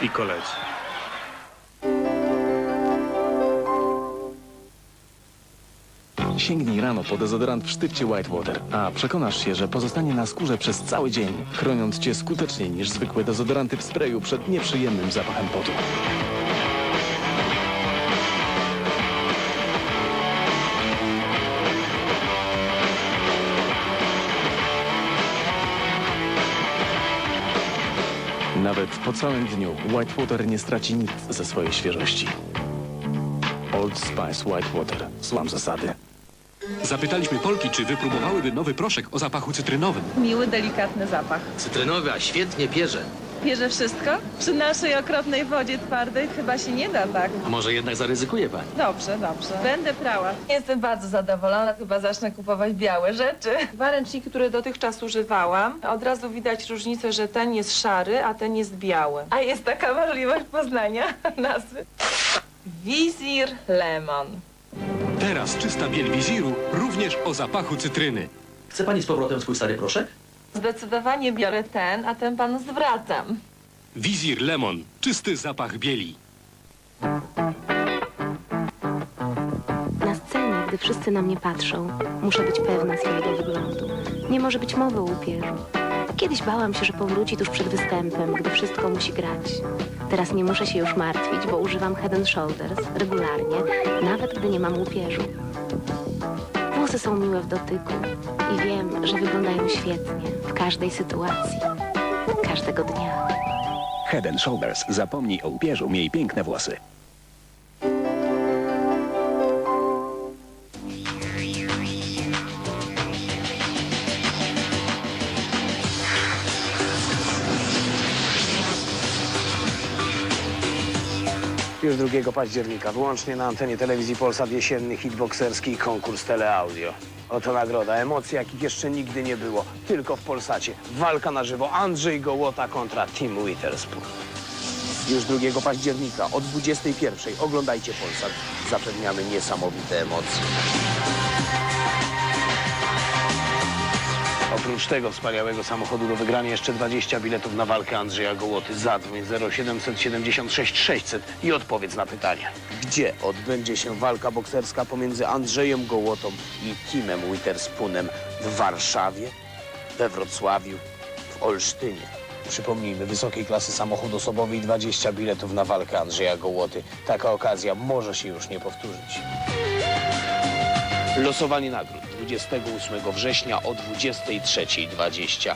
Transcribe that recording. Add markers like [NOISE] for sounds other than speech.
i koledzy. Sięgnij rano po dezodorant w sztywcie Whitewater, a przekonasz się, że pozostanie na skórze przez cały dzień, chroniąc cię skuteczniej niż zwykłe dezodoranty w sprayu przed nieprzyjemnym zapachem potu. Nawet po całym dniu Whitewater nie straci nic ze swojej świeżości. Old Spice Whitewater. Słam zasady. Zapytaliśmy Polki, czy wypróbowałyby nowy proszek o zapachu cytrynowym. Miły, delikatny zapach. Cytrynowy, a świetnie pierze. Bierze wszystko? Przy naszej okropnej wodzie twardej chyba się nie da tak. A może jednak zaryzykuje pani? Dobrze, dobrze. Będę prała. Jestem bardzo zadowolona, chyba zacznę kupować białe rzeczy. Dwa ręczniki, które dotychczas używałam, od razu widać różnicę, że ten jest szary, a ten jest biały. A jest taka możliwość poznania [LAUGHS] nazwy. Wizir Lemon. Teraz czysta biel wiziru również o zapachu cytryny. Chce pani z powrotem swój stary proszek? Zdecydowanie biorę ten, a ten panu zwracam. Wizir Lemon. Czysty zapach bieli. Na scenie, gdy wszyscy na mnie patrzą, muszę być pewna swojego wyglądu. Nie może być mowy o upierzu. Kiedyś bałam się, że powróci tuż przed występem, gdy wszystko musi grać. Teraz nie muszę się już martwić, bo używam Head and Shoulders regularnie, nawet gdy nie mam łupieżu. Włosy są miłe w dotyku i wiem, że wyglądają świetnie w każdej sytuacji, każdego dnia. Head Shoulders. Zapomnij o upierzu, miej piękne włosy. Już 2 października, wyłącznie na antenie telewizji Polsat jesienny hitbokserski konkurs teleaudio. Oto nagroda, emocje jakich jeszcze nigdy nie było. Tylko w Polsacie. Walka na żywo. Andrzej Gołota kontra Tim Witherspoon. Już 2 października o 21 oglądajcie Polsat. Zapewniamy niesamowite emocje. Oprócz tego wspaniałego samochodu do wygrania jeszcze 20 biletów na walkę Andrzeja Gołoty. Zadzwoń 0776 600 i odpowiedz na pytanie. Gdzie odbędzie się walka bokserska pomiędzy Andrzejem Gołotą i Timem Witherspoonem? W Warszawie? We Wrocławiu? W Olsztynie? Przypomnijmy, wysokiej klasy samochód osobowy i 20 biletów na walkę Andrzeja Gołoty. Taka okazja może się już nie powtórzyć. Losowanie nagród 28 września o 23.20.